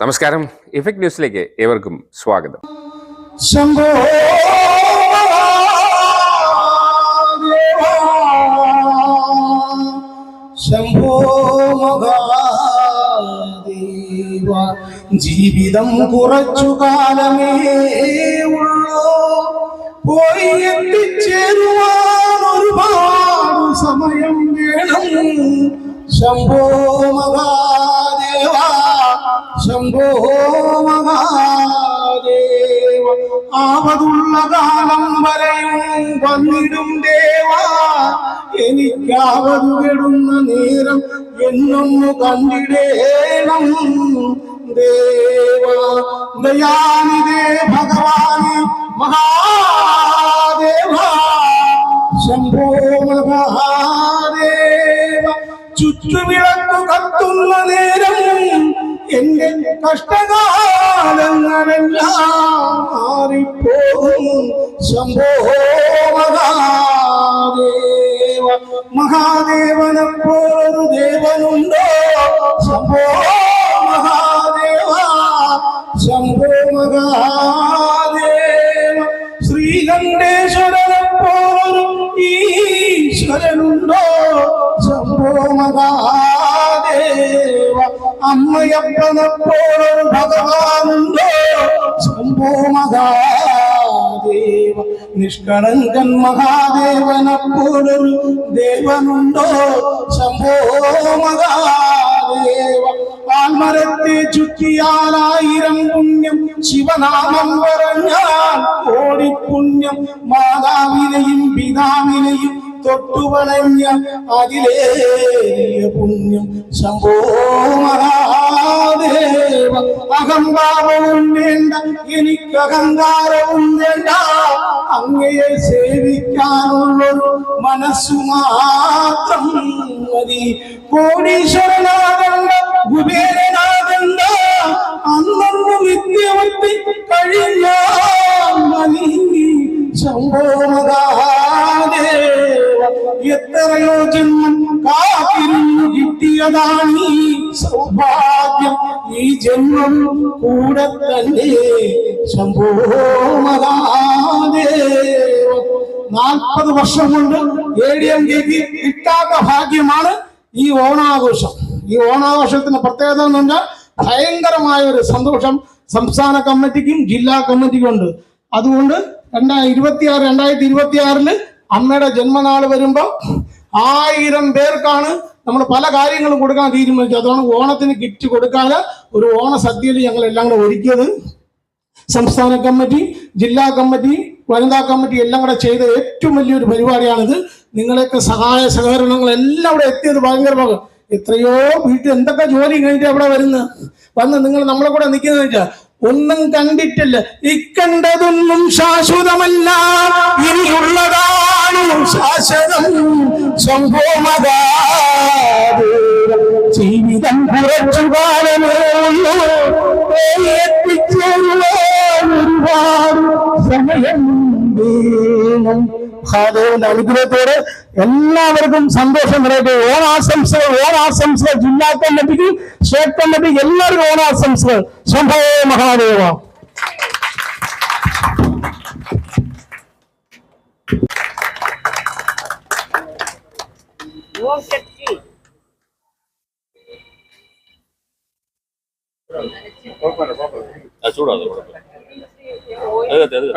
നമസ്കാരം. ഇഫക്ട് ന്യൂസിലേക്ക് ഏവർക്കും സ്വാഗതം. ശംഭോ ജീവിതം കുറച്ചു കാലമേ പോയി എത്തിച്ചേരുവാൻ ഒരുപാട് സമയം വേണം. ശംഭോ മഹാദേവ ശംഭോ ആവതുള്ള കാലം വരെയും വന്നിടും ദേവാ. എനിക്കാവതു കെടുന്ന നേരം എന്നൊന്നു കണ്ടിടേണം ദേവ. ദയാനിതേ ഭഗവാന് മഹാദേവ. ശംഭോ മഹാദേവ. ചുറ്റുവിളക്കു കത്തുന്ന നേരം കഷ്ടകാലങ്ങളെല്ലാം മാറിപ്പോകും ശംഭോ മഹാദേവ മഹാദേവനെപ്പോലൊരു ദേവനുണ്ടോ ശംഭോ മഹാദേവ ശംഭോ മഹാദേവ ശ്രീകണ്ഠേശ്വരനെപ്പോലൊരു ഈശ്വരനുണ്ടോ ശംഭോ മഹാദേവ അമ്മയപ്പനെപ്പോലൊരു ഭഗവാനുണ്ടോ? ശംഭോ മഹാദേവ നിഷ്കളങ്കൻ മഹാദേവനപ്പോഴൊരു ദേവനുണ്ടോ? ശംഭോ മഹാദേവ ആൽമരത്തെ ചുറ്റിയാലായിരം പുണ്യം ശിവനാമം പറഞ്ഞാൽ കോടി പുണ്യം മാതാവിനെയും പിതാവിനെയും തൊട്ടുവണഞ്ഞ അതിലേറിയ പുണ്യം ശംഭോ അഹംഭാവവും വേണ്ട എനിക്ക് അഹങ്കാരവും വേണ്ട. അങ്ങയെ സേവിക്കാനുള്ളൊരു മനസ്സു മാത്രം മതി. കോടീശ്വരനാകണ്ട കുബേരനാകണ്ട അന്നു വിദ്യവത്തി കഴിഞ്ഞ മതി. ശംഭോ എത്രയോ ജന്മം കാത്തിരുന്നു കിട്ടിയതാണ് ഈ സൗഭാഗ്യം. ഈ ജന്മം കൂടെ തന്നെ സംഭവമതാതെ നാൽപ്പത് വർഷം കൊണ്ട് എ ഡി എം കെക്ക് കിട്ടാത്ത ഭാഗ്യമാണ് ഈ ഓണാഘോഷം. ഈ ഓണാഘോഷത്തിന്റെ പ്രത്യേകത എന്ന് പറഞ്ഞാൽ ഭയങ്കരമായ ഒരു സന്തോഷം സംസ്ഥാന കമ്മിറ്റിക്കും ജില്ലാ കമ്മിറ്റിക്കും ഉണ്ട്. അതുകൊണ്ട് രണ്ടായിരത്തി ഇരുപത്തിയാറ് രണ്ടായിരത്തി ഇരുപത്തി ആറിൽ അമ്മയുടെ ജന്മനാൾ വരുമ്പോൾ ആയിരം പേർക്കാണ് നമ്മൾ പല കാര്യങ്ങളും കൊടുക്കാൻ തീരുമാനിച്ചു അതാണ് ഓണത്തിന് കിറ്റ് കൊടുക്കാതെ ഒരു ഓണ സദ്യയിൽ ഞങ്ങൾ എല്ലാം കൂടെ ഒരുക്കിയത്. സംസ്ഥാന കമ്മിറ്റി ജില്ലാ കമ്മിറ്റി വനിതാ കമ്മിറ്റി എല്ലാം കൂടെ ചെയ്ത ഏറ്റവും വലിയൊരു പരിപാടിയാണിത്. നിങ്ങളെയൊക്കെ സഹായ സഹകരണങ്ങൾ എല്ലാം ഇവിടെ എത്തിയത് ഭയങ്കര ഭാഗം എത്രയോ വീട്ടിൽ എന്തൊക്കെ ജോലി കഴിഞ്ഞിട്ട് അവിടെ വരുന്നത് വന്ന് നിങ്ങൾ നമ്മളെ കൂടെ നിൽക്കുന്നത് വെച്ചാൽ ഒന്നും കണ്ടിട്ടില്ല. ഇക്കണ്ടതൊന്നും ശാശ്വതമല്ല. ഇനിയുള്ളതാണ് ശാശ്വതം സംഭവമതാ. ജീവിതം കുറച്ചു കാലമേ ഉള്ളൂ എത്തിച്ചേരുവാൻ ഒരുപാട് സമയം വേണം. എല്ലാവർക്കും സന്തോഷം നിറയട്ടെ. ഓണാശംസകൾ ഓണാശംസകൾ ജില്ലാ കമ്മിറ്റിക്ക് സ്റ്റേറ്റ് കമ്മിറ്റിക്ക് എല്ലാവർക്കും ഓണാശംസകൾ. സംഭവ മഹാദേവ. ഓം ശക്തി ആ ചൂടാതെ കുഴപ്പമില്ല അതെ അതെ അതെ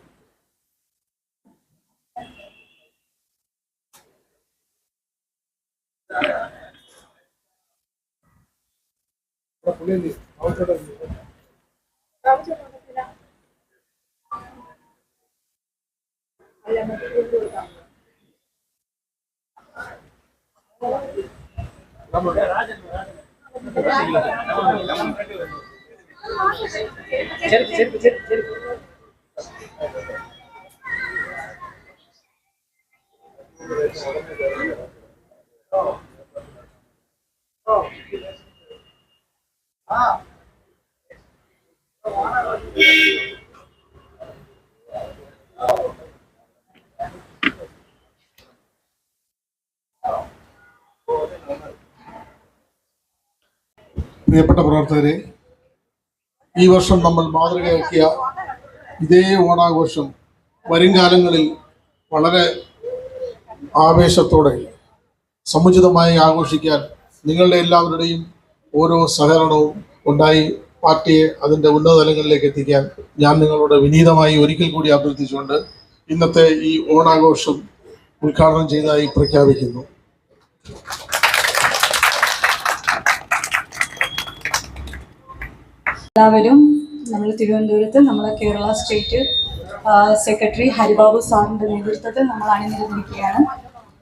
കമ്മിറ്റി വേണ്ടി സാർ ഇവിടെ പുള്ളിയില്ലേ അവരുടെ പ്രിയപ്പെട്ട പ്രവർത്തകരെ ഈ വർഷം നമ്മൾ മാതൃകയാക്കിയ ഇതേ ഓണാഘോഷം വരും കാലങ്ങളിൽ വളരെ ആവേശത്തോടെ സമുചിതമായി ആഘോഷിക്കാൻ നിങ്ങളുടെ എല്ലാവരുടെയും ഓരോ സഹകരണവും ഉണ്ടായി പാർട്ടിയെ അതിന്റെ ഉന്നത തലങ്ങളിലേക്ക് എത്തിക്കാൻ ഞാൻ നിങ്ങളോട് വിനീതമായി ഒരിക്കൽ കൂടി അഭ്യർത്ഥിച്ചുകൊണ്ട് ഇന്നത്തെ ഈ ഓണാഘോഷം ഉദ്ഘാടനം ചെയ്തതായി പ്രഖ്യാപിക്കുന്നു. എല്ലാവരും നമ്മൾ തിരുവനന്തപുരത്ത് നമ്മളെ കേരള സ്റ്റേറ്റ് സെക്രട്ടറി ഹരിബാബു സാറിന്റെ നേതൃത്വത്തിൽ നമ്മൾ അണിനിരന്നിരിക്കുകയാണ്.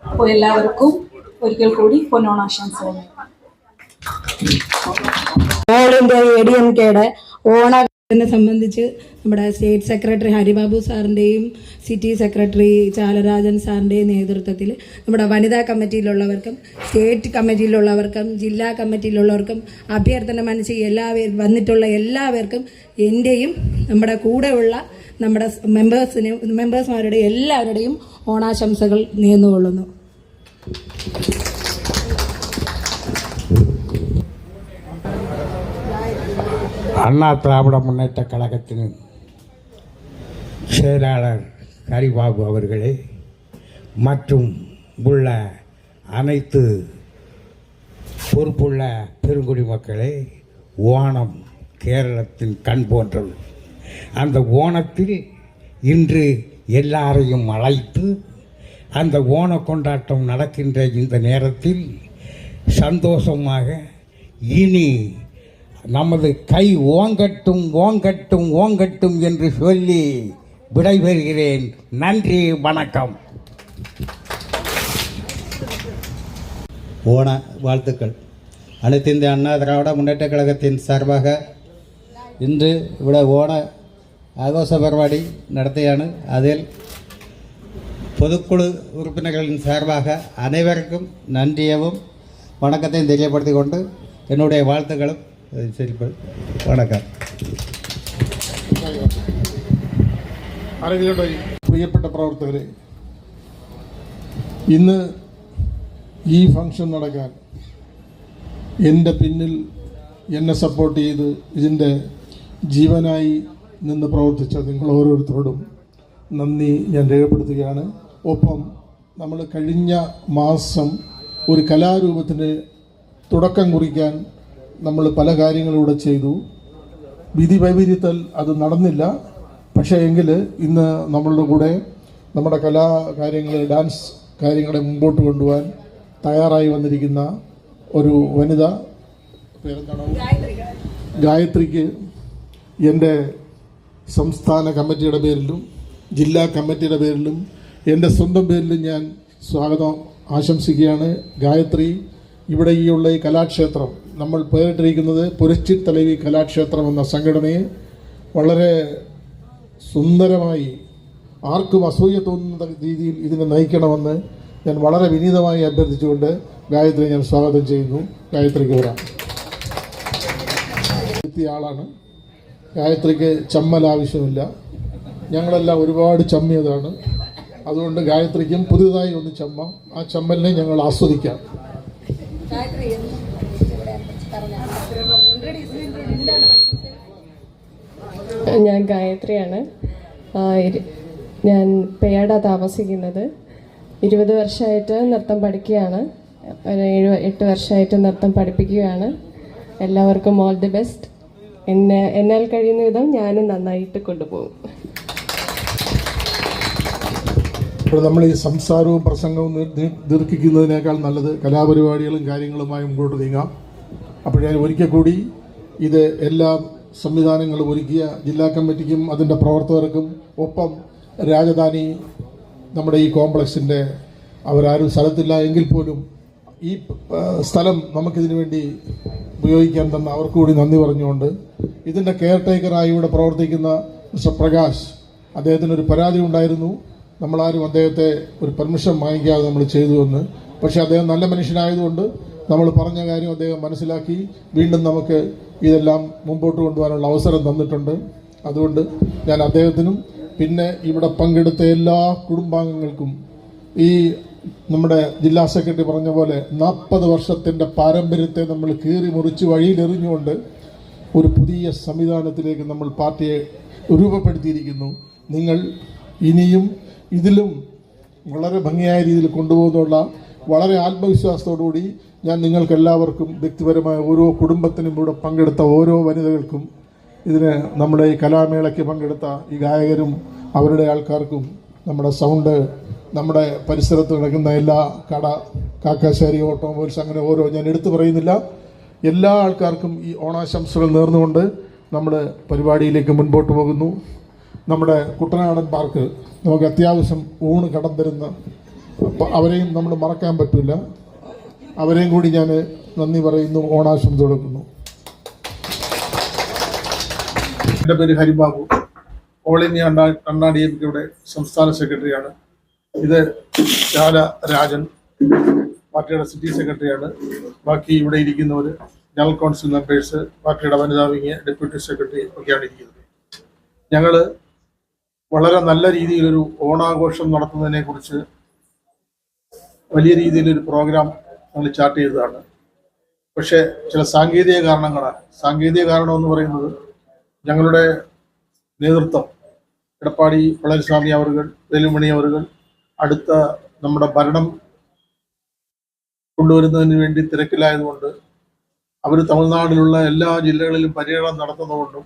അപ്പോൾ എല്ലാവർക്കും ഒരിക്കൽ കൂടി പൊന്നോണാശംസകൾ ഓൾ ഇന്ത്യ സംബന്ധിച്ച് നമ്മുടെ സ്റ്റേറ്റ് സെക്രട്ടറി ഹരിബാബു സാറിന്റെയും സിറ്റി സെക്രട്ടറി ചാലരാജൻ സാറിന്റെയും നേതൃത്വത്തിൽ നമ്മുടെ വനിതാ കമ്മിറ്റിയിലുള്ളവർക്കും സ്റ്റേറ്റ് കമ്മിറ്റിയിലുള്ളവർക്കും ജില്ലാ കമ്മിറ്റിയിലുള്ളവർക്കും അഭ്യർത്ഥന മനസ്സിൽ എല്ലാവരും വന്നിട്ടുള്ള എല്ലാവർക്കും എന്റെയും നമ്മുടെ കൂടെയുള്ള നമ്മുടെ മെമ്പേഴ്സിനെ മെമ്പേഴ്സ്മാരുടെ എല്ലാവരുടെയും ഓണാശംസകൾ നേർന്നുകൊള്ളുന്നു. அண்ணா திராவிட முன்னேற்ற கழகத்தின் செயலாளர் ஹரிபாபு அவர்களே மற்றும் உள்ள அனைத்து பொறுப்புள்ள பெருங்குடி மக்களே ஓணம் கேரளத்தின் கண் போன்றது அந்த ஓணத்தில் இன்று எல்லாரையும் அழைத்து அந்த ஓண கொண்டாட்டம் நடக்கின்ற இந்த நேரத்தில் சந்தோஷமாக இனி நமது கை ஓங்கட்டும் ஓங்கட்டும் ஓங்கட்டும் என்று சொல்லி விடைபெறுகிறேன். நன்றி வணக்கம். ஓண வாழ்த்துக்கள். அனைத்து இந்திய அண்ணா திராவிட முன்னேற்ற கழகத்தின் சார்பாக இன்று இவ்வளவு ஓண ஆகோச பரவாடி நடத்தியான அதில் பொதுக்குழு உறுப்பினர்களின் சார்பாக அனைவருக்கும் நன்றியவும் வணக்கத்தையும் தெரியப்படுத்திக் என்னுடைய வாழ்த்துக்களும் சரிப்ப வணக்கம் ആരെങ്കിലും ഉണ്ടോ ഈ പ്രിയപ്പെട്ട പ്രവർത്തകരെ ഇന്ന് ഈ ഫംഗ്ഷൻ നടക്കാൻ എൻ്റെ പിന്നിൽ എന്നെ സപ്പോർട്ട് ചെയ്ത് ഇതിൻ്റെ ജീവനായി നിന്ന് പ്രവർത്തിച്ച നിങ്ങൾ ഓരോരുത്തരോടും നന്ദി ഞാൻ രേഖപ്പെടുത്തുകയാണ് ഒപ്പം നമ്മൾ കഴിഞ്ഞ മാസം ഒരു കലാരൂപത്തിന് തുടക്കം കുറിക്കാൻ നമ്മൾ പല കാര്യങ്ങളിലൂടെ ചെയ്തു. വിധി വൈപരീത്യത്തിൽ അത് നടന്നില്ല. പക്ഷേ എങ്കിൽ ഇന്ന് നമ്മളുടെ കൂടെ നമ്മുടെ കലാ കാര്യങ്ങൾ ഡാൻസ് കാര്യങ്ങളെ മുമ്പോട്ട് കൊണ്ടുപോകാൻ തയ്യാറായി വന്നിരിക്കുന്ന ഒരു വനിത ഗായത്രിക്ക് എന്റെ സംസ്ഥാന കമ്മിറ്റിയുടെ പേരിലും ജില്ലാ കമ്മിറ്റിയുടെ പേരിലും എന്റെ സ്വന്തം പേരിൽ ഞാൻ സ്വാഗതം ആശംസിക്കുകയാണ്. ഗായത്രി ഇവിടെ ഈ ഉള്ള ഈ കലാക്ഷേത്രം നമ്മൾ പേരിട്ടിരിക്കുന്നത് പുരച്ചി തലവി കലാക്ഷേത്രം എന്ന സംഘടനയെ വളരെ സുന്ദരമായി ആർക്കും അസൂയ തോന്നുന്ന രീതിയിൽ ഇതിനെ നയിക്കണമെന്ന് ഞാൻ വളരെ വിനീതമായി അഭ്യർത്ഥിച്ചുകൊണ്ട് ഗായത്രി ഞാൻ സ്വാഗതം ചെയ്യുന്നു. ഗായത്രിക്ക് വരാം എത്തിയ ആളാണ്. ഗായത്രിക്ക് ചമ്മൽ ആവശ്യമില്ല. ഞങ്ങളെല്ലാം ഒരുപാട് ചമ്മിയതാണ്. അതുകൊണ്ട് ഗായത്രിക്കും പുതിയതായി ഒന്ന് ചമ്മം ആ ചമ്മലിനെ ഞങ്ങൾ ആസ്വദിക്കാം. ഞാൻ ഗായത്രിയാണ്. ഞാൻ പേയാട താമസിക്കുന്നത്. ഇരുപത് വർഷമായിട്ട് നൃത്തം പഠിക്കുകയാണ്. ഒരു ഏഴ് എട്ട് വർഷമായിട്ട് നൃത്തം പഠിപ്പിക്കുകയാണ്. എല്ലാവർക്കും ഓൾ ദി ബെസ്റ്റ്. എന്നെ എന്നാൽ കഴിയുന്ന വിധം ഞാനും നന്നായിട്ട് കൊണ്ടുപോകും. ഇപ്പോൾ നമ്മൾ ഈ സംസാരവും പ്രസംഗവും ദീർഘിക്കുന്നതിനേക്കാൾ നല്ലത് കലാപരിപാടികളും കാര്യങ്ങളുമായി മുമ്പോട്ട് നീങ്ങാം. അപ്പോൾ ഞാൻ ഒരിക്കൽ കൂടി ഇത് എല്ലാ സംവിധാനങ്ങളും ഒരുക്കിയ ജില്ലാ കമ്മിറ്റിക്കും അതിന്റെ പ്രവർത്തകർക്കും ഒപ്പം രാജധാനി നമ്മുടെ ഈ കോംപ്ലക്സിന്റെ അവരാരും സ്ഥലത്തില്ല എങ്കിൽ പോലും ഈ സ്ഥലം നമുക്കിതിനു വേണ്ടി ഉപയോഗിക്കാൻ തന്ന അവർക്ക് കൂടി നന്ദി പറഞ്ഞുകൊണ്ട് ഇതിന്റെ കെയർ ടേക്കറായി ഇവിടെ പ്രവർത്തിക്കുന്ന മിസ്റ്റർ പ്രകാശ് അദ്ദേഹത്തിനൊരു പരാതി ഉണ്ടായിരുന്നു. നമ്മളാരും അദ്ദേഹത്തെ ഒരു പെർമിഷൻ വാങ്ങിക്കാതെ നമ്മൾ ചെയ്തു എന്ന് പക്ഷേ അദ്ദേഹം നല്ല മനുഷ്യനായതുകൊണ്ട് നമ്മൾ പറഞ്ഞ കാര്യം അദ്ദേഹം മനസ്സിലാക്കി. വീണ്ടും നമുക്ക് ഇതെല്ലാം മുമ്പോട്ട് കൊണ്ടുപോകാനുള്ള അവസരം തന്നിട്ടുണ്ട്. അതുകൊണ്ട് ഞാൻ അദ്ദേഹത്തിനും പിന്നെ ഇവിടെ പങ്കെടുത്ത എല്ലാ കുടുംബാംഗങ്ങൾക്കും ഈ നമ്മുടെ ജില്ലാ സെക്രട്ടറി പറഞ്ഞ പോലെ നാൽപ്പത് വർഷത്തിന്റെ പാരമ്പര്യത്തെ നമ്മൾ കീറി മുറിച്ച് വഴിയിലെറിഞ്ഞുകൊണ്ട് ഒരു പുതിയ സംവിധാനത്തിലേക്ക് നമ്മൾ പാർട്ടിയെ രൂപപ്പെടുത്തിയിരിക്കുന്നു. നിങ്ങൾ ഇനിയും ഇതിലും വളരെ ഭംഗിയായ രീതിയിൽ കൊണ്ടുപോകുന്നുള്ള വളരെ ആത്മവിശ്വാസത്തോടുകൂടി ഞാൻ നിങ്ങൾക്ക് എല്ലാവർക്കും വ്യക്തിപരമായ ഓരോ കുടുംബത്തിനും ഇവിടെ പങ്കെടുത്ത ഓരോ വനിതകൾക്കും ഇതിന് നമ്മുടെ ഈ കലാമേളയ്ക്ക് പങ്കെടുത്ത ഈ ഗായകരും അവരുടെ ആൾക്കാർക്കും നമ്മുടെ സൗണ്ട് നമ്മുടെ പരിസരത്ത് നടക്കുന്ന എല്ലാ കട കാക്കാശ്ശേരി ഓട്ടോമൊബൈൽസ് അങ്ങനെ ഓരോ ഞാൻ എടുത്തു പറയുന്നില്ല. എല്ലാ ആൾക്കാർക്കും ഈ ഓണാശംസകൾ നേർന്നുകൊണ്ട് നമ്മൾ പരിപാടിയിലേക്ക് മുൻപോട്ട് പോകുന്നു. നമ്മുടെ കുട്ടനാടൻ പാർക്ക് നമുക്ക് അത്യാവശ്യം ഊണ് കടം തരുന്ന അവരെയും നമ്മൾ മറക്കാൻ പറ്റില്ല അവരെയും കൂടി ഞാൻ നന്ദി പറയുന്നു ഓണാശംസ കൊടുക്കുന്നു എന്റെ പേര് Haribabu. All India Anna D M കെയുടെ സംസ്ഥാന സെക്രട്ടറിയാണ്. ഇത് ചാല രാജൻ പാർട്ടിയുടെ സിറ്റി സെക്രട്ടറിയാണ്. ബാക്കി ഇവിടെ ഇരിക്കുന്നവർ ജനറൽ കൗൺസിൽ മെമ്പേഴ്സ് പാർട്ടിയുടെ വനിതാ വിങ് ഡെപ്യൂട്ടി സെക്രട്ടറി ഒക്കെയാണ് ഇരിക്കുന്നത്. ഞങ്ങൾ വളരെ നല്ല രീതിയിലൊരു ഓണാഘോഷം നടത്തുന്നതിനെ കുറിച്ച് വലിയ രീതിയിലൊരു പ്രോഗ്രാം ഞങ്ങൾ ചാർട്ട് ചെയ്തതാണ്. പക്ഷേ ചില സാങ്കേതിക കാരണങ്ങളാണ് സാങ്കേതിക കാരണം എന്ന് പറയുന്നത് ഞങ്ങളുടെ നേതൃത്വം എടപ്പാടി പളനിസ്വാമി അവർകൾ വേലുമണി അവർകൾ അടുത്ത നമ്മുടെ ഭരണം കൊണ്ടുവരുന്നതിന് വേണ്ടി തിരക്കിലായതുകൊണ്ട് അവർ തമിഴ്നാട്ടിലുള്ള എല്ലാ ജില്ലകളിലും പര്യടനം നടത്തുന്നതുകൊണ്ടും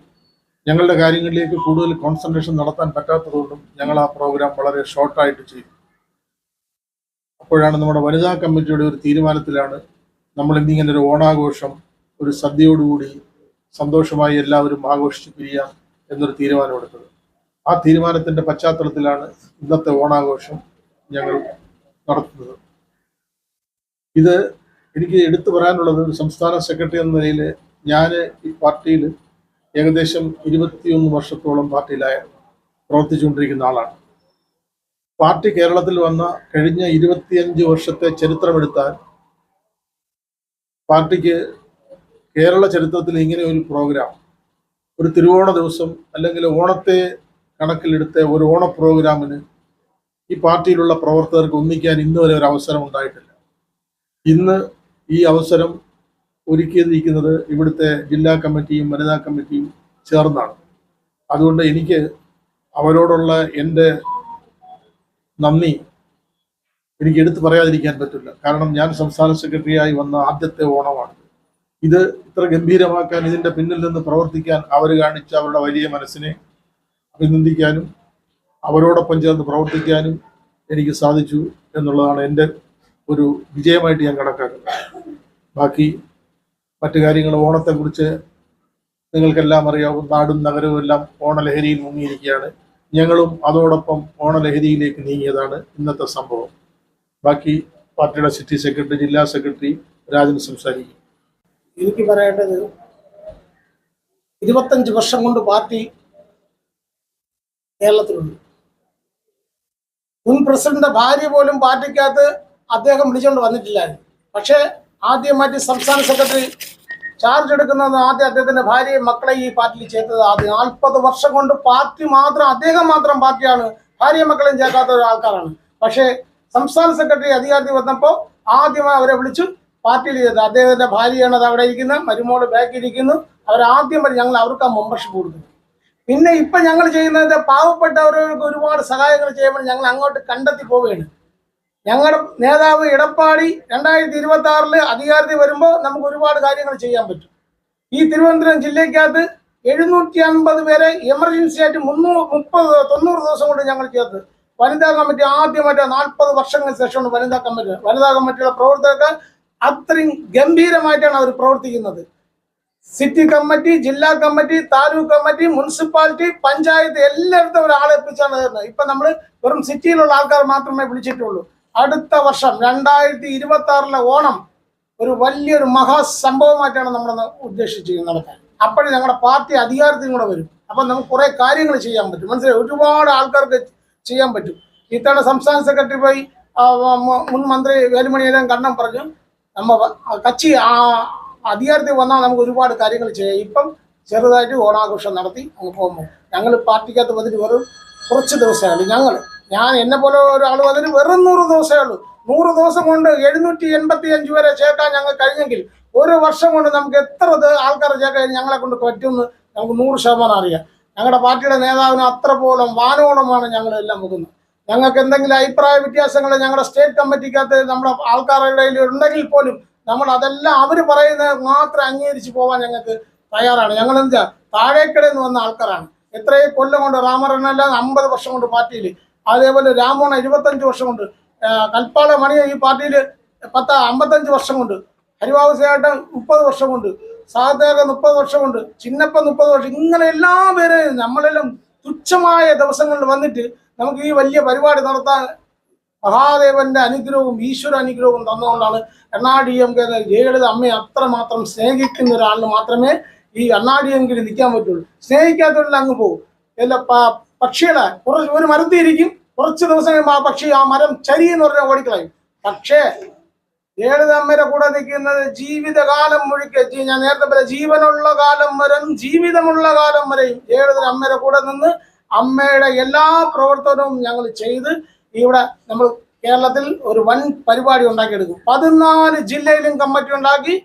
ഞങ്ങളുടെ കാര്യങ്ങളിലേക്ക് കൂടുതൽ കോൺസെൻട്രേഷൻ നടത്താൻ പറ്റാത്തതുകൊണ്ടും ഞങ്ങൾ ആ പ്രോഗ്രാം വളരെ ഷോർട്ടായിട്ട് ചെയ്തു. അപ്പോഴാണ് നമ്മുടെ വനിതാ കമ്മിറ്റിയുടെ ഒരു തീരുമാനത്തിലാണ് നമ്മൾ ഇന്നിങ്ങനെ ഒരു ഓണാഘോഷം ഒരു സദ്യയോടുകൂടി സന്തോഷമായി എല്ലാവരും ആഘോഷിച്ച് പിരിയാം എന്നൊരു തീരുമാനമെടുത്തത് ആ തീരുമാനത്തിന്റെ പശ്ചാത്തലത്തിലാണ് ഇന്നത്തെ ഓണാഘോഷം ഞങ്ങൾ നടത്തുന്നത്. ഇത് എനിക്ക് എടുത്തു പറയാനുള്ളത് ഒരു സംസ്ഥാന സെക്രട്ടറി എന്ന നിലയിൽ ഞാൻ ഈ പാർട്ടിയിൽ ഏകദേശം ഇരുപത്തിയൊന്ന് വർഷത്തോളം പാർട്ടിയിലായ പ്രവർത്തിച്ചുകൊണ്ടിരിക്കുന്ന ആളാണ്. പാർട്ടി കേരളത്തിൽ വന്ന കഴിഞ്ഞ ഇരുപത്തിയഞ്ച് വർഷത്തെ ചരിത്രമെടുത്താൽ പാർട്ടിക്ക് കേരള ചരിത്രത്തിൽ ഇങ്ങനെ ഒരു പ്രോഗ്രാം ഒരു തിരുവോണ ദിവസം അല്ലെങ്കിൽ ഓണത്തെ കണക്കിലെടുത്ത ഒരു ഓണ പ്രോഗ്രാമിന് ഈ പാർട്ടിയിലുള്ള പ്രവർത്തകർക്ക് ഒന്നിക്കാൻ ഇന്നുവരെ ഒരു അവസരം ഉണ്ടായിട്ടില്ല. ഇന്ന് ഈ അവസരം ഒരുക്കിയിരിക്കുന്നത് ഇവിടുത്തെ ജില്ലാ കമ്മിറ്റിയും വനിതാ കമ്മിറ്റിയും ചേർന്നാണ്. അതുകൊണ്ട് എനിക്ക് അവരോടുള്ള എന്റെ നന്ദി എനിക്ക് എടുത്തു പറയാതിരിക്കാൻ പറ്റില്ല. കാരണം ഞാൻ സംസ്ഥാന സെക്രട്ടറിയായി വന്ന ആദ്യത്തെ ഓണമാണ്. ഇത് ഇത്ര ഗംഭീരമാക്കാൻ ഇതിന്റെ പിന്നിൽ നിന്ന് പ്രവർത്തിക്കാൻ അവർ കാണിച്ച അവരുടെ വലിയ മനസ്സിനെ അഭിനന്ദിക്കാനും അവരോടൊപ്പം ചേർന്ന് പ്രവർത്തിക്കാനും എനിക്ക് സാധിച്ചു എന്നുള്ളതാണ് എന്റെ ഒരു വിജയമായിട്ട് ഞാൻ കണക്കാക്കുന്നത്. ബാക്കി മറ്റു കാര്യങ്ങൾ ഓണത്തെക്കുറിച്ച് നിങ്ങൾക്കെല്ലാം അറിയാവും നാടും നഗരവും എല്ലാം ഓണലഹരിയിൽ മുങ്ങിയിരിക്കുകയാണ്. ഞങ്ങളും അതോടൊപ്പം ഓണലഹരിയിലേക്ക് നീങ്ങിയതാണ് ഇന്നത്തെ സംഭവം. ബാക്കി പാർട്ടിയുടെ സിറ്റി സെക്രട്ടറി ജില്ലാ സെക്രട്ടറി രാജൻ സംസാരിക്കും. എനിക്ക് പറയേണ്ടത് ഇരുപത്തഞ്ച് വർഷം കൊണ്ട് പാർട്ടി കേരളത്തിലുണ്ട്. മുൻ പ്രസിഡന്റ് ഭാര്യ പോലും പാർട്ടിക്കകത്ത് അദ്ദേഹം വിളിച്ചുകൊണ്ട് വന്നിട്ടില്ലായിരുന്നു. പക്ഷേ ആദ്യമായിട്ട് സംസ്ഥാന സെക്രട്ടറി ചാർജ് എടുക്കുന്നത് ആദ്യം അദ്ദേഹത്തിന്റെ ഭാര്യയും മക്കളെ ഈ പാർട്ടിയിൽ ചേർത്തത് ആദ്യം നാൽപ്പത് വർഷം കൊണ്ട് പാർട്ടി മാത്രം അദ്ദേഹം മാത്രം പാർട്ടിയാണ് ഭാര്യയും മക്കളെയും ചേർക്കാത്ത ഒരു ആൾക്കാരാണ്. പക്ഷേ സംസ്ഥാന സെക്രട്ടറി അധികാരത്തിൽ വന്നപ്പോൾ ആദ്യമായി അവരെ വിളിച്ചു പാർട്ടിയിൽ ചെയ്തത് അദ്ദേഹത്തിന്റെ ഭാര്യയാണ് അത് അവിടെ ഇരിക്കുന്നത് മരുമോൾ ബാക്കിൽ ഇരിക്കുന്നു. അവർ ആദ്യം വരെ ഞങ്ങൾ അവർക്ക് ആ മെമ്പർഷിപ്പ് കൊടുക്കുന്നു. പിന്നെ ഇപ്പൊ ഞങ്ങൾ ചെയ്യുന്നത് പാവപ്പെട്ടവർക്ക് ഒരുപാട് സഹായങ്ങൾ ചെയ്യുമ്പോൾ ഞങ്ങൾ അങ്ങോട്ട് കണ്ടെത്തി പോവുകയാണ്. ഞങ്ങളുടെ നേതാവ് എടപ്പാടി രണ്ടായിരത്തി ഇരുപത്തി ആറിൽ അധികാരത്തിൽ വരുമ്പോൾ നമുക്ക് ഒരുപാട് കാര്യങ്ങൾ ചെയ്യാൻ പറ്റും. ഈ തിരുവനന്തപുരം ജില്ലയ്ക്കകത്ത് എഴുന്നൂറ്റി അൻപത് പേരെ എമർജൻസി ആയിട്ട് മുന്നൂറ് മുപ്പത് തൊണ്ണൂറ് ദിവസം കൊണ്ട് ഞങ്ങൾ ചേർത്ത് വനിതാ കമ്മിറ്റി ആദ്യമായിട്ട് നാൽപ്പത് വർഷങ്ങൾക്ക് ശേഷമാണ് വനിതാ കമ്മിറ്റി വനിതാ കമ്മിറ്റിയുടെ പ്രവർത്തകർക്ക് അത്രയും ഗംഭീരമായിട്ടാണ് അവർ പ്രവർത്തിക്കുന്നത്. സിറ്റി കമ്മിറ്റി ജില്ലാ committee taluk committee municipality panchayat എല്ലായിടത്തും ഒരാളെ എത്തിച്ചാണ് തരുന്നത് ഇപ്പൊ നമ്മൾ വെറും സിറ്റിയിലുള്ള ആൾക്കാർ മാത്രമേ വിളിച്ചിട്ടുള്ളൂ. അടുത്ത വർഷം രണ്ടായിരത്തി ഇരുപത്തി ആറിലെ ഓണം ഒരു വലിയൊരു മഹാസംഭവമായിട്ടാണ് നമ്മൾ ഉദ്ദേശിച്ചിരിക്കുന്നത് നടക്കാൻ. അപ്പോഴും ഞങ്ങളുടെ പാർട്ടി അധികാരത്തിൽ കൂടെ വരും. അപ്പൊ നമുക്ക് കുറെ കാര്യങ്ങൾ ചെയ്യാൻ പറ്റും. മനസ്സിലായി? ഒരുപാട് ആൾക്കാർക്ക് ചെയ്യാൻ പറ്റും. ഇത്തവണ സംസ്ഥാന സെക്രട്ടറി പോയി മുൻ മന്ത്രി വേലുമണിയെല്ലാം കണ്ണം പറഞ്ഞു നമ്മ കച്ചി ആ അധികാരത്തിൽ വന്നാൽ നമുക്ക് ഒരുപാട് കാര്യങ്ങൾ ചെയ്യാം. ഇപ്പം ചെറുതായിട്ട് ഓണാഘോഷം നടത്തി അങ്ങ് പോകുമ്പോൾ ഞങ്ങൾ പാർട്ടിക്കകത്ത് വന്നിട്ട് വെറും കുറച്ച് ദിവസമേ ഉള്ളൂ. ഞങ്ങൾ ഞാൻ എന്നെ പോലെ ഒരാൾ വന്നിട്ട് വെറും നൂറ് ദിവസമേ ഉള്ളൂ. നൂറ് ദിവസം കൊണ്ട് എഴുന്നൂറ്റി എൺപത്തി അഞ്ച് വരെ ചേർക്കാൻ ഞങ്ങൾ കഴിഞ്ഞെങ്കിൽ ഒരു വർഷം കൊണ്ട് നമുക്ക് എത്ര ആൾക്കാരെ ചേർക്കാൻ ഞങ്ങളെ കൊണ്ട് പറ്റുമെന്ന് നമുക്ക് നൂറ് ശതമാനം അറിയാം. ഞങ്ങളുടെ പാർട്ടിയുടെ നേതാവിന് അത്ര പോലും വാനോളമാണ് ഞങ്ങളെല്ലാം മുഖുന്നത് ഞങ്ങൾക്ക് എന്തെങ്കിലും അഭിപ്രായ വ്യത്യാസങ്ങൾ ഞങ്ങളുടെ സ്റ്റേറ്റ് കമ്മിറ്റിക്കകത്ത് നമ്മുടെ ആൾക്കാരുടെ ഉണ്ടെങ്കിൽ പോലും നമ്മൾ അതെല്ലാം അവർ പറയുന്നത് മാത്രം അംഗീകരിച്ച് പോകാൻ ഞങ്ങൾക്ക് തയ്യാറാണ്. ഞങ്ങൾ എന്താ? താഴേക്കടയിൽ നിന്ന് വന്ന ആൾക്കാരാണ്. എത്രയും കൊല്ലം കൊണ്ട് രാമറണ്ണെല്ലാം അമ്പത് വർഷം കൊണ്ട് പാർട്ടിയിൽ അതേപോലെ രാമോണ ഇരുപത്തഞ്ച് വർഷം കൊണ്ട് കൽപ്പാട മണി ഈ പാർട്ടിയിൽ പത്ത് അമ്പത്തഞ്ച് വർഷം കൊണ്ട് ഹരിബാബു സേട്ടൻ മുപ്പത് വർഷം കൊണ്ട് സാധേക മുപ്പത് വർഷം കൊണ്ട് ചിന്നപ്പ മുപ്പത് വർഷം. ഇങ്ങനെ എല്ലാ പേരെയും നമ്മളെല്ലാം തുച്ഛമായ ദിവസങ്ങളിൽ വന്നിട്ട് നമുക്ക് ഈ വലിയ പരിപാടി നടത്താൻ മഹാദേവന്റെ അനുഗ്രഹവും ഈശ്വര അനുഗ്രഹവും തന്നുകൊണ്ടാണ് എണ്ണാടി എം കെ ജയലളിത അമ്മയെ അത്രമാത്രം സ്നേഹിക്കുന്ന ഒരാളിന് മാത്രമേ ഈ അണ്ണാ ഡി എം കെ നിൽക്കാൻ പറ്റുള്ളൂ. സ്നേഹിക്കാത്തവരിൽ അങ്ങ് പോകും. എല്ലാ പക്ഷികളെ കുറച്ച് ഒരു മരത്തി ഇരിക്കും കുറച്ച് ദിവസം കഴിയുമ്പോൾ ആ പക്ഷി ആ മരം ചരി എന്ന് പറഞ്ഞാൽ ഓടിക്കളയും. പക്ഷേ ഏഴുതമ്മയുടെ കൂടെ നിൽക്കുന്നത് ജീവിതകാലം മുഴുക്കെ. ഞാൻ നേരത്തെ പറയാം ജീവനുള്ള കാലം വരെ ജീവിതമുള്ള കാലം വരെയും ഏഴുതര അമ്മയുടെ കൂടെ നിന്ന് അമ്മയുടെ എല്ലാ പ്രവർത്തനവും ഞങ്ങൾ ചെയ്ത് ഇവിടെ നമ്മൾ കേരളത്തിൽ ഒരു വൻ പരിപാടി ഉണ്ടാക്കിയെടുക്കും. പതിനാല് ജില്ലയിലും കമ്മിറ്റി ഉണ്ടാക്കി.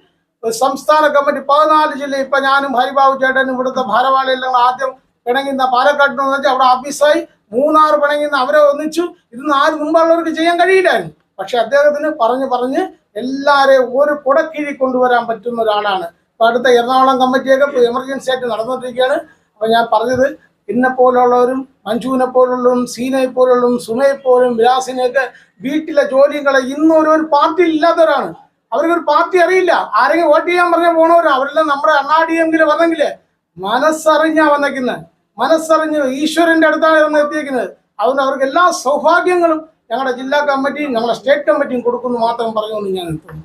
സംസ്ഥാന കമ്മിറ്റി പതിനാല് ജില്ല. ഇപ്പൊ ഞാനും ഹരിബാബു ചേട്ടനും ഇവിടുത്തെ ഭാരവാളിയിൽ ആദ്യം പിണങ്ങുന്ന പാലക്കാട്ടിന് വെച്ചാൽ അവിടെ ഓഫീസായി മൂന്നാർ പിണങ്ങുന്ന അവരെ ഒന്നിച്ചു. ഇതൊന്നും ആര് മുമ്പുള്ളവർക്ക് ചെയ്യാൻ കഴിയില്ലായിരുന്നു. പക്ഷെ അദ്ദേഹത്തിന് പറഞ്ഞ് പറഞ്ഞ് എല്ലാവരെയും ഒരു കുടക്കീഴി കൊണ്ടുവരാൻ പറ്റുന്ന ഒരാളാണ്. ഇപ്പൊ അടുത്ത എറണാകുളം കമ്മിറ്റിയൊക്കെ എമർജൻസി ആയിട്ട് നടന്നുകൊണ്ടിരിക്കുകയാണ്. അപ്പൊ ഞാൻ പറഞ്ഞത് എന്നെ പോലുള്ളവരും മഞ്ജുവിനെ പോലുള്ളവരും സീനയെ പോലുള്ളവരും സുമയെ പോലും വിലാസിനെയൊക്കെ വീട്ടിലെ ജോലികളെ ഇന്നും ഒരു പാർട്ടി ഇല്ലാത്തവരാണ്. അവർക്കൊരു പാർട്ടി അറിയില്ല. ആരെങ്കിലും വോട്ട് ചെയ്യാൻ പറഞ്ഞാൽ പോണവരും. അവരെല്ലാം നമ്മുടെ അണ്ണാടിയെങ്കിലും വന്നെങ്കിലേ മനസ്സറിഞ്ഞാ വന്നേക്കുന്നത് മനസ്സറിഞ്ഞ് ഈശ്വരന്റെ അടുത്താണ് ഇവിടെ എത്തിയിരിക്കുന്നത് അതുകൊണ്ട് അവർക്ക് എല്ലാ സൗഭാഗ്യങ്ങളും ഞങ്ങളുടെ ജില്ലാ കമ്മിറ്റിയും ഞങ്ങളുടെ സ്റ്റേറ്റ് കമ്മിറ്റിയും കൊടുക്കുന്നു മാത്രം പറഞ്ഞുകൊണ്ട് ഞാൻ എത്തുന്നു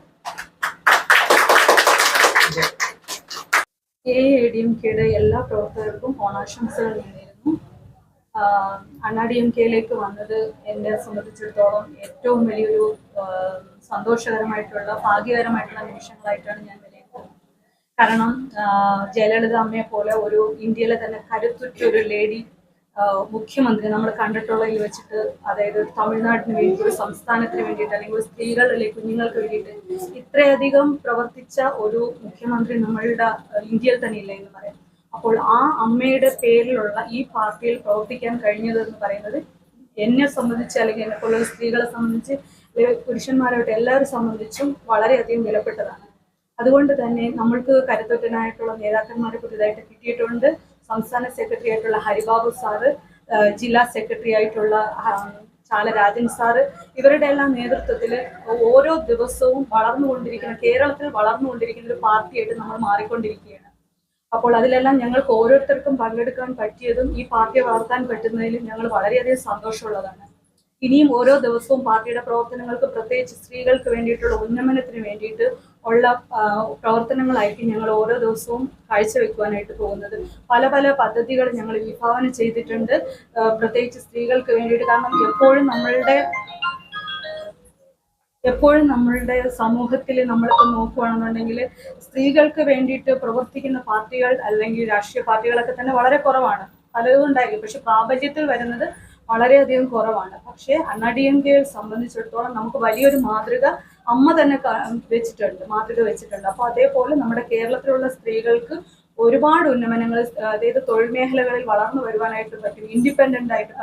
എല്ലാ പ്രവർത്തകർക്കും ഓണാശംസകൾ നേരിടുന്നു അണ്ണാ ഡി എം കെയിലേക്ക് വന്നത് എന്നെ സംബന്ധിച്ചിടത്തോളം ഏറ്റവും വലിയൊരു സന്തോഷകരമായിട്ടുള്ള ഭാഗ്യകരമായിട്ടുള്ള നിമിഷങ്ങളായിട്ടാണ് ഞാൻ കാരണം ജയലളിത അമ്മയെ പോലെ ഒരു ഇന്ത്യയിലെ തന്നെ കരുത്തുറ്റ ഒരു ലേഡി മുഖ്യമന്ത്രി നമ്മൾ കണ്ടിട്ടുള്ളതിൽ വെച്ചിട്ട് അതായത് തമിഴ്നാടിന് വേണ്ടി ഒരു സംസ്ഥാനത്തിന് വേണ്ടിയിട്ട് അല്ലെങ്കിൽ ഒരു സ്ത്രീകളിലെ കുഞ്ഞുങ്ങൾക്ക് വേണ്ടിയിട്ട് ഇത്രയധികം പ്രവർത്തിച്ച ഒരു മുഖ്യമന്ത്രി നമ്മളുടെ ഇന്ത്യയിൽ തന്നെ ഇല്ല എന്ന് പറയാം. അപ്പോൾ ആ അമ്മയുടെ പേരിലുള്ള ഈ പാർട്ടിയിൽ പ്രവർത്തിക്കാൻ കഴിഞ്ഞത് എന്ന് പറയുന്നത് എന്നെ സംബന്ധിച്ച് അല്ലെങ്കിൽ എന്നെ പോലുള്ള സ്ത്രീകളെ സംബന്ധിച്ച് അല്ലെങ്കിൽ പുരുഷന്മാരായിട്ട് എല്ലാവരും സംബന്ധിച്ചും വളരെയധികം വിലപ്പെട്ടതാണ്. അതുകൊണ്ട് തന്നെ നമ്മൾക്ക് കരുത്തുറ്റനായിട്ടുള്ള നേതാക്കന്മാരെ പുതിയതായിട്ട് കിട്ടിയിട്ടുണ്ട്. സംസ്ഥാന സെക്രട്ടറി ആയിട്ടുള്ള ഹരിബാബു സാറ് ജില്ലാ സെക്രട്ടറി ആയിട്ടുള്ള ചാല ചാലരാജൻ സാറ് ഇവരുടെ എല്ലാം നേതൃത്വത്തിൽ ഓരോ ദിവസവും വളർന്നുകൊണ്ടിരിക്കുന്ന കേരളത്തിൽ വളർന്നുകൊണ്ടിരിക്കുന്ന ഒരു പാർട്ടിയായിട്ട് നമ്മൾ മാറിക്കൊണ്ടിരിക്കുകയാണ്. അപ്പോൾ അതിലെല്ലാം ഞങ്ങൾക്ക് ഓരോരുത്തർക്കും പങ്കെടുക്കാൻ പറ്റിയതും ഈ പാർട്ടിയെ വളർത്താൻ പറ്റുന്നതിലും ഞങ്ങൾ വളരെയധികം സന്തോഷമുള്ളതാണ്. ഇനിയും ഓരോ ദിവസവും പാർട്ടിയുടെ പ്രവർത്തനങ്ങൾക്ക് പ്രത്യേകിച്ച് സ്ത്രീകൾക്ക് വേണ്ടിയിട്ടുള്ള ഉന്നമനത്തിന് വേണ്ടിയിട്ട് ഉള്ള പ്രവർത്തനങ്ങളായിരിക്കും ഞങ്ങൾ ഓരോ ദിവസവും കാഴ്ചവെക്കുവാനായിട്ട് പോകുന്നത്. പല പല പദ്ധതികൾ ഞങ്ങൾ വിഭാവനം ചെയ്തിട്ടുണ്ട്. പ്രത്യേകിച്ച് സ്ത്രീകൾക്ക് വേണ്ടിയിട്ട്. കാരണം എപ്പോഴും നമ്മളുടെ എപ്പോഴും നമ്മളുടെ സമൂഹത്തിൽ നമ്മളിപ്പോൾ നോക്കുകയാണെന്നുണ്ടെങ്കിൽ സ്ത്രീകൾക്ക് വേണ്ടിയിട്ട് പ്രവർത്തിക്കുന്ന പാർട്ടികൾ അല്ലെങ്കിൽ രാഷ്ട്രീയ പാർട്ടികളൊക്കെ തന്നെ വളരെ കുറവാണ്. പലതും ഉണ്ടായിരിക്കും. പക്ഷെ പ്രാബല്യത്തിൽ വരുന്നത് വളരെയധികം കുറവാണ്. പക്ഷേ അണ്ണാ ഡി എം കെയെ സംബന്ധിച്ചിടത്തോളം നമുക്ക് വലിയൊരു മാതൃക അമ്മ തന്നെ വെച്ചിട്ടുണ്ട് മാതൃക വെച്ചിട്ടുണ്ട്. അപ്പോൾ അതേപോലെ നമ്മുടെ കേരളത്തിലുള്ള സ്ത്രീകൾക്ക് ഒരുപാട് ഉന്നമനങ്ങൾ അതായത് തൊഴിൽ മേഖലകളിൽ വളർന്നു വരുവാനായിട്ട് പറ്റും ഇൻഡിപെൻഡന്റ് ആയിട്ട്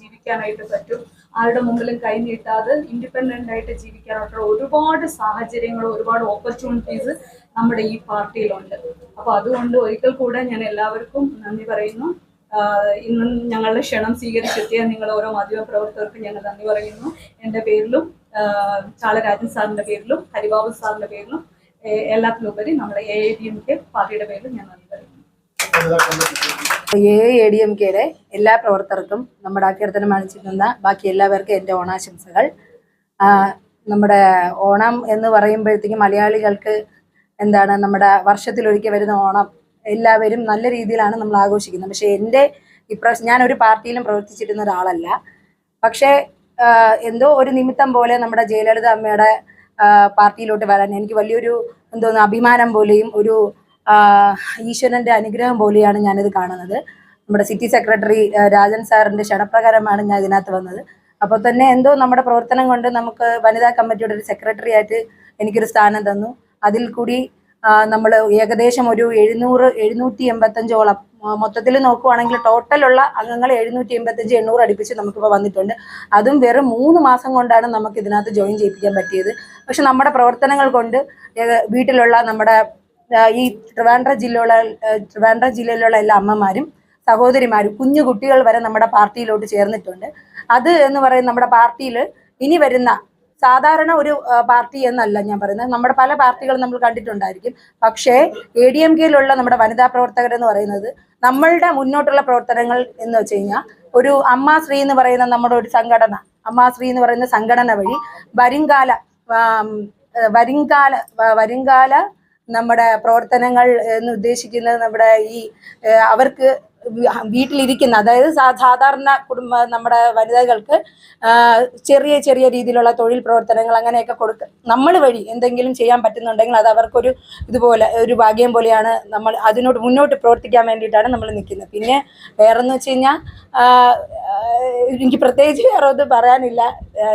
ജീവിക്കാനായിട്ട് പറ്റും. ആരുടെ മുമ്പിലും കൈ നീട്ടാതെ ഇൻഡിപെൻഡന്റ് ആയിട്ട് ജീവിക്കാനായിട്ടുള്ള ഒരുപാട് സാഹചര്യങ്ങൾ ഒരുപാട് ഓപ്പർച്യൂണിറ്റീസ് നമ്മുടെ ഈ പാർട്ടിയിലുണ്ട്. അപ്പോൾ അതുകൊണ്ട് ഒരിക്കൽ കൂടെ ഞാൻ എല്ലാവർക്കും നന്ദി പറയുന്നു. ഇന്നും ഞങ്ങളുടെ ക്ഷണം സ്വീകരിച്ചെത്തിയ നിങ്ങൾ ഓരോ മാധ്യമ പ്രവർത്തകർക്കും ഞങ്ങൾ നന്ദി പറയുന്നു. എന്റെ പേരിലും ചാളരാജൻ സാറിന്റെ പേരിലും ഹരിബാബു സാറിന്റെ പേരിലും എല്ലാത്തിലും ഉപരി നമ്മുടെ A I D M K പാർട്ടിയുടെ പേരിലും ഞാൻ നന്ദി പറയുന്നു. എ എ ഡി എം കെയുടെ എല്ലാ പ്രവർത്തകർക്കും നമ്മുടെ അഭ്യർത്ഥന മാനിച്ചിരുന്ന ബാക്കി എല്ലാവർക്കും എന്റെ ഓണാശംസകൾ. നമ്മുടെ ഓണം എന്ന് പറയുമ്പോഴത്തേക്കും മലയാളികൾക്ക് എന്താണ് നമ്മുടെ വർഷത്തിലൊരിക്കൽ വരുന്ന ഓണം എല്ലാവരും നല്ല രീതിയിലാണ് നമ്മൾ ആഘോഷിക്കുന്നത്. പക്ഷേ എന്റെ ഇപ്രാവശ്യം ഞാനൊരു പാർട്ടിയിലും പ്രവർത്തിച്ചിരുന്ന ഒരാളല്ല. പക്ഷേ എന്തോ ഒരു നിമിത്തം പോലെ നമ്മുടെ ജയലളിത അമ്മയുടെ പാർട്ടിയിലോട്ട് വരാൻ എനിക്ക് വലിയൊരു എന്തോന്ന് അഭിമാനം പോലെയും ഒരു ഈശ്വരന്റെ അനുഗ്രഹം പോലെയാണ് ഞാനിത് കാണുന്നത്. നമ്മുടെ സിറ്റി സെക്രട്ടറി രാജൻ സാറിന്റെ ക്ഷണപ്രകാരമാണ് ഞാൻ ഇതിനകത്ത് വന്നത്. അപ്പോൾ തന്നെ എന്തോ നമ്മുടെ പ്രവർത്തനം കൊണ്ട് നമുക്ക് വനിതാ കമ്മിറ്റിയുടെ ഒരു സെക്രട്ടറി ആയിട്ട് എനിക്കൊരു സ്ഥാനം തന്നു. അതിൽ കൂടി നമ്മൾ ഏകദേശം ഒരു എഴുന്നൂറ് എഴുന്നൂറ്റി എൺപത്തഞ്ചോളം. മൊത്തത്തിൽ നോക്കുവാണെങ്കിൽ ടോട്ടലുള്ള അംഗങ്ങൾ എഴുന്നൂറ്റി എൺപത്തഞ്ച് എണ്ണൂറ് അടുപ്പിച്ച് നമുക്കിപ്പോൾ വന്നിട്ടുണ്ട്. അതും വെറും മൂന്ന് മാസം കൊണ്ടാണ് നമുക്ക് ഇതിനകത്ത് ജോയിൻ ചെയ്യിപ്പിക്കാൻ പറ്റിയത്. പക്ഷെ നമ്മുടെ പ്രവർത്തനങ്ങൾ കൊണ്ട് വീട്ടിലുള്ള നമ്മുടെ ഈ ട്രിവാൻഡ്ര ജില്ലയിലുള്ള ട്രിവാൻഡ്ര ജില്ലയിലുള്ള എല്ലാ അമ്മമാരും സഹോദരിമാരും കുഞ്ഞു കുട്ടികൾ വരെ നമ്മുടെ പാർട്ടിയിലോട്ട് ചേർന്നിട്ടുണ്ട്. അത് എന്ന് പറയുന്നത് നമ്മുടെ പാർട്ടിയിൽ ഇനി വരുന്ന സാധാരണ ഒരു പാർട്ടി എന്നല്ല ഞാൻ പറയുന്നത്. നമ്മുടെ പല പാർട്ടികളും നമ്മൾ കണ്ടിട്ടുണ്ടായിരിക്കും. പക്ഷേ എ ഡി എം കെയിലുള്ള നമ്മുടെ വനിതാ പ്രവർത്തകർ എന്ന് പറയുന്നത് നമ്മളുടെ മുന്നോട്ടുള്ള പ്രവർത്തനങ്ങൾ എന്ന് വെച്ച് കഴിഞ്ഞാൽ ഒരു അമ്മാശ്രീ എന്ന് പറയുന്ന നമ്മുടെ ഒരു സംഘടന അമ്മാശ്രീ എന്ന് പറയുന്ന സംഘടന വഴി വരുംകാല വരുംകാല വരുംകാല നമ്മുടെ പ്രവർത്തനങ്ങൾ എന്ന് ഉദ്ദേശിക്കുന്നത് നമ്മുടെ ഈ അവർക്ക് വീട്ടിലിരിക്കുന്ന അതായത് സാധാരണ കുടുംബ നമ്മുടെ വനിതകൾക്ക് ചെറിയ ചെറിയ രീതിയിലുള്ള തൊഴിൽ പ്രവർത്തനങ്ങൾ അങ്ങനെയൊക്കെ കൊടുക്ക നമ്മൾ വഴി എന്തെങ്കിലും ചെയ്യാൻ പറ്റുന്നുണ്ടെങ്കിൽ അത് അവർക്കൊരു ഇതുപോലെ ഒരു ഭാഗ്യം പോലെയാണ് നമ്മൾ അതിനോട് മുന്നോട്ട് പ്രവർത്തിക്കാൻ വേണ്ടിയിട്ടാണ് നമ്മൾ നിൽക്കുന്നത്. പിന്നെ വേറെന്ന് വെച്ച് കഴിഞ്ഞാൽ എനിക്ക് പ്രത്യേകിച്ച് വേറെ ഒന്നും പറയാനില്ല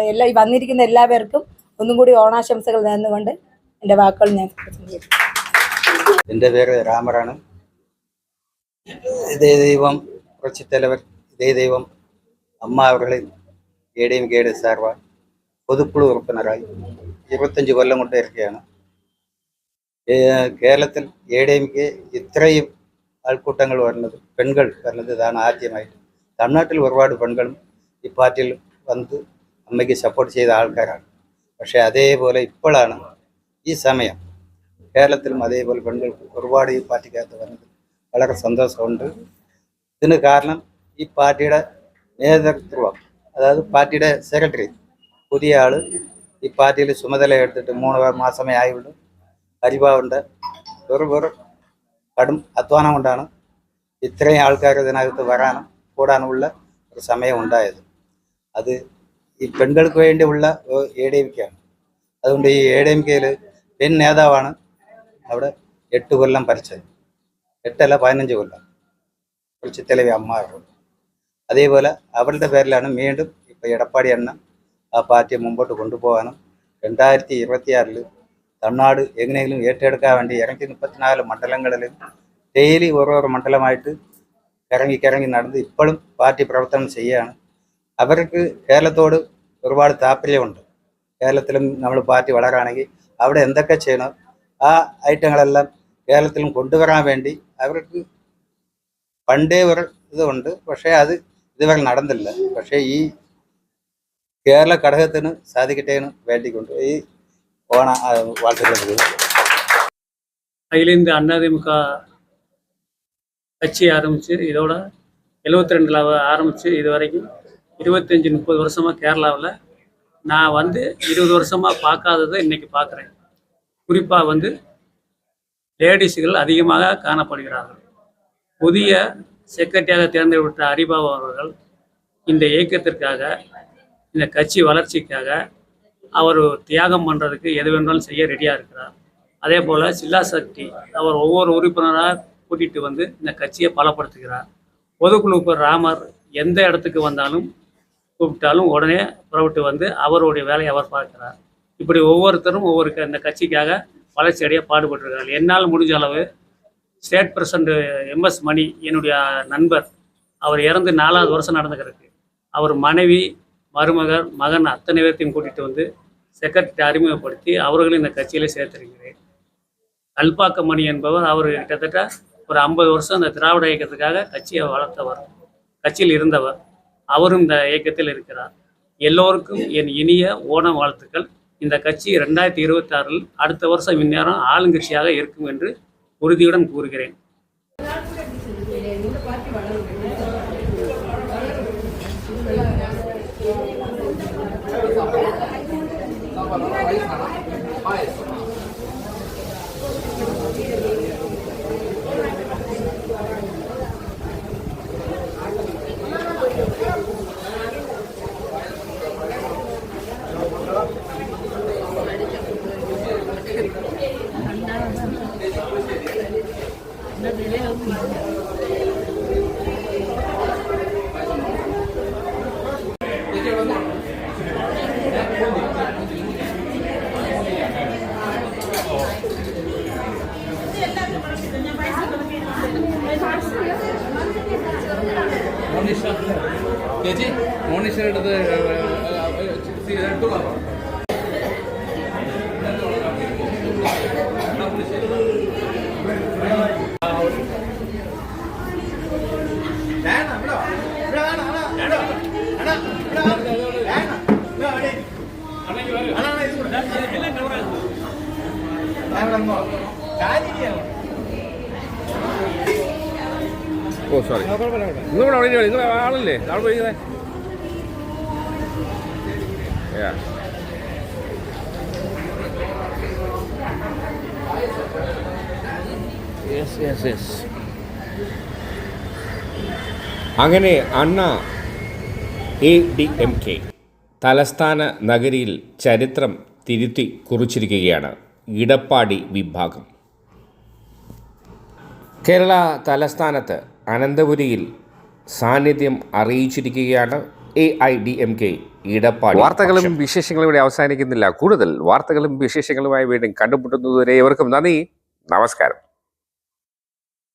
എല്ലാ വന്നിരിക്കുന്ന എല്ലാവർക്കും ഒന്നും കൂടി ഓണാശംസകൾ നേർന്നുകൊണ്ട് എന്റെ വാക്കുകൾ ഞാൻ എന്റെ പേര് രാമറാണ് ഇതേ ദൈവം புரட்சித் இதே தெய்வம் அம்மா அவர்களின் ஏடிஎம்கேடு சார்பாக பொதுக்குழு உறுப்பினராய் ഇരുപത്തഞ്ച് കൊല്ലം കൊണ്ട് ഇരിക്കുകയാണ് ഏ- കേരളത്തിൽ എ ഡി എം കെ ഇത്രയും ആൾക്കൂട്ടങ്ങൾ വരുന്നത് പെൺകൾ വരുന്നത് ഇതാണ് ആദ്യമായിട്ട് തമിഴ്നാട്ടിൽ ഒരുപാട് പെൺകളും ഈ പാർട്ടിയിൽ വന്ന് അമ്മയ്ക്ക് സപ്പോർട്ട് ചെയ്ത ആൾക്കാരാണ് പക്ഷേ അതേപോലെ ഇപ്പോഴാണ് ഈ സമയം കേരളത്തിലും അതേപോലെ പെൺകൾക്ക് ഒരുപാട് ഈ പാർട്ടിക്കകത്ത് വന്നത് വളരെ സന്തോഷമുണ്ട്. ഇതിന് കാരണം ഈ പാർട്ടിയുടെ നേതൃത്വം അതായത് പാർട്ടിയുടെ സെക്രട്ടറി പുതിയ ആൾ ഈ പാർട്ടിയിൽ ചുമതല എടുത്തിട്ട് മൂന്ന് മാസമേ ആയുള്ളൂ. ഹരിഭാവുണ്ട് വെറും വെറും കടും അധ്വാനം കൊണ്ടാണ് ഇത്രയും ആൾക്കാർ ഇതിനകത്ത് വരാനും കൂടാനുമുള്ള ഒരു സമയം ഉണ്ടായത്. അത് ഈ പെൺകൾക്ക് വേണ്ടിയുള്ള എ ഡി എം കെയാണ്. അതുകൊണ്ട് ഈ എ ഡി എം കെയിൽ പെൺ നേതാവാണ് അവിടെ എട്ട് കൊല്ലം ഭരിച്ചത്. എട്ടല്ല പതിനഞ്ച് കൊല്ലം. ചിത്തലവി അമ്മാറുണ്ട് അതേപോലെ അവളുടെ പേരിലാണ് വീണ്ടും ഇപ്പോൾ എടപ്പാടി അണ്ണ ആ പാർട്ടിയെ മുമ്പോട്ട് കൊണ്ടുപോകാനും രണ്ടായിരത്തി ഇരുപത്തിയാറിൽ തമിഴ്നാട് എങ്ങനെയെങ്കിലും ഏറ്റെടുക്കാൻ വേണ്ടി ഇറങ്ങി മുപ്പത്തിനാല് മണ്ഡലങ്ങളിൽ ഡെയിലി ഓരോരോ മണ്ഡലമായിട്ട് ഇറങ്ങി കിറങ്ങി നടന്ന് ഇപ്പോഴും പാർട്ടി പ്രവർത്തനം ചെയ്യുകയാണ്. അവർക്ക് കേരളത്തോട് ഒരുപാട് താല്പര്യമുണ്ട്. കേരളത്തിലും നമ്മൾ പാർട്ടി വളരാണെങ്കിൽ അവിടെ എന്തൊക്കെ ചെയ്യണം ആ ഐറ്റങ്ങളെല്ലാം കേരളത്തിലും കൊണ്ടുവരാൻ വേണ്ടി അവർക്ക് പണ്ടേ ഒരു ഇതുണ്ട് പക്ഷേ അത് ഇതുവരെ നടന്നില്ല പക്ഷേ ഈ കേരള ഘടകത്തിന് സാധിക്കട്ടെ എന്ന് വേണ്ടിക്കൊണ്ട് ഈ ഓണ ആ, വാഴ്ത്തുകൾ அகில இந்திய அதிமுக கட்சி ஆரம்பித்து இதோட எழுபத்தி ரெண்டில் ஆரம்பித்து இது வரைக்கும் இருபத்தஞ்சி முப்பது வருஷமாக கேரளாவில் நான் வந்து இருபது வருஷமாக பார்க்காததை இன்னைக்கு பார்க்குறேன் குறிப்பாக வந்து லேடிஸுகள் அதிகமாக காணப்படுகிறார்கள். புதிய செக்ரட்டரியாக தேர்ந்தெடுக்கப்பட்ட ஹரிபாபு அவர்கள் இந்த இயக்கத்திற்காக இந்த கட்சி வளர்ச்சிக்காக அவர் தியாகம் பண்ணுறதுக்கு எது வேணாலும் செய்ய ரெடியாக இருக்கிறார். அதே போல் சில்லா சக்தி அவர் ஒவ்வொரு உறுப்பினராக கூட்டிகிட்டு வந்து இந்த கட்சியை பலப்படுத்துகிறார். பொதுக்குழு ராமர் எந்த இடத்துக்கு வந்தாலும் கூப்பிட்டாலும் உடனே புறப்பட்டு வந்து அவருடைய வேலையை அவர் பார்க்கிறார். இப்படி ஒவ்வொருத்தரும் ஒவ்வொரு க- இந்த கட்சிக்காக வளர்ச்சி அடைய பாடுபட்டிருக்காங்க என்னால் முடிஞ்ச அளவு ஸ்டேட் பிரசிடண்ட் எம்எஸ் மணி என்னுடைய நண்பர் அவர் இறந்து நாலாவது வருஷம் நடந்துக்கிறதுக்கு அவர் மனைவி மருமகர் மகன் அத்தனை பேர்த்தையும் கூட்டிகிட்டு வந்து செக்ரட்டரி அறிமுகப்படுத்தி அவர்களும் இந்த கட்சியில சேர்த்திருக்கிறேன். கல்பாக்க மணி என்பவர் அவர் கிட்டத்தட்ட ஒரு ஐம்பது வருஷம் இந்த திராவிட இயக்கத்துக்காக கட்சியை வளர்த்தவர் கட்சியில் இருந்தவர். அவரும் இந்த இயக்கத்தில் இருக்கிறார். எல்லோருக்கும் என் இனிய ஓணம் வாழ்த்துக்கள். இந்த கட்சி ரெண்டாயிரத்தி இருபத்தாறில் அடுத்த வருஷம் இந்நேரம் ஆளுங்கட்சியாக இருக்கும் என்று உறுதியுடன் கூறுகிறேன். ഓ സോറി നിങ്ങൾ അവിടെ ഇരിക്ക്, നിങ്ങൾ ആളല്ലേ? ആൾ പോയിരിക്കുന്നേ. അങ്ങനെ അണ്ണ എ ഡി എം കെ തലസ്ഥാന നഗരിയിൽ ചരിത്രം തിരുത്തി കുറിച്ചിരിക്കുകയാണ്. ഇടപ്പാടി വിഭാഗം. കേരള തലസ്ഥാനത്ത് അനന്തപുരിയിൽ സാന്നിധ്യം അറിയിച്ചിരിക്കുകയാണ് A I D M K Edappadi വാർത്തകളും വിശേഷങ്ങളും ഇവിടെ അവസാനിക്കുന്നില്ല. കൂടുതൽ വാർത്തകളും വിശേഷങ്ങളുമായി വീണ്ടും കണ്ടുമുട്ടുന്നതുവരെ ഇവർക്കും നന്ദി. നമസ്കാരം.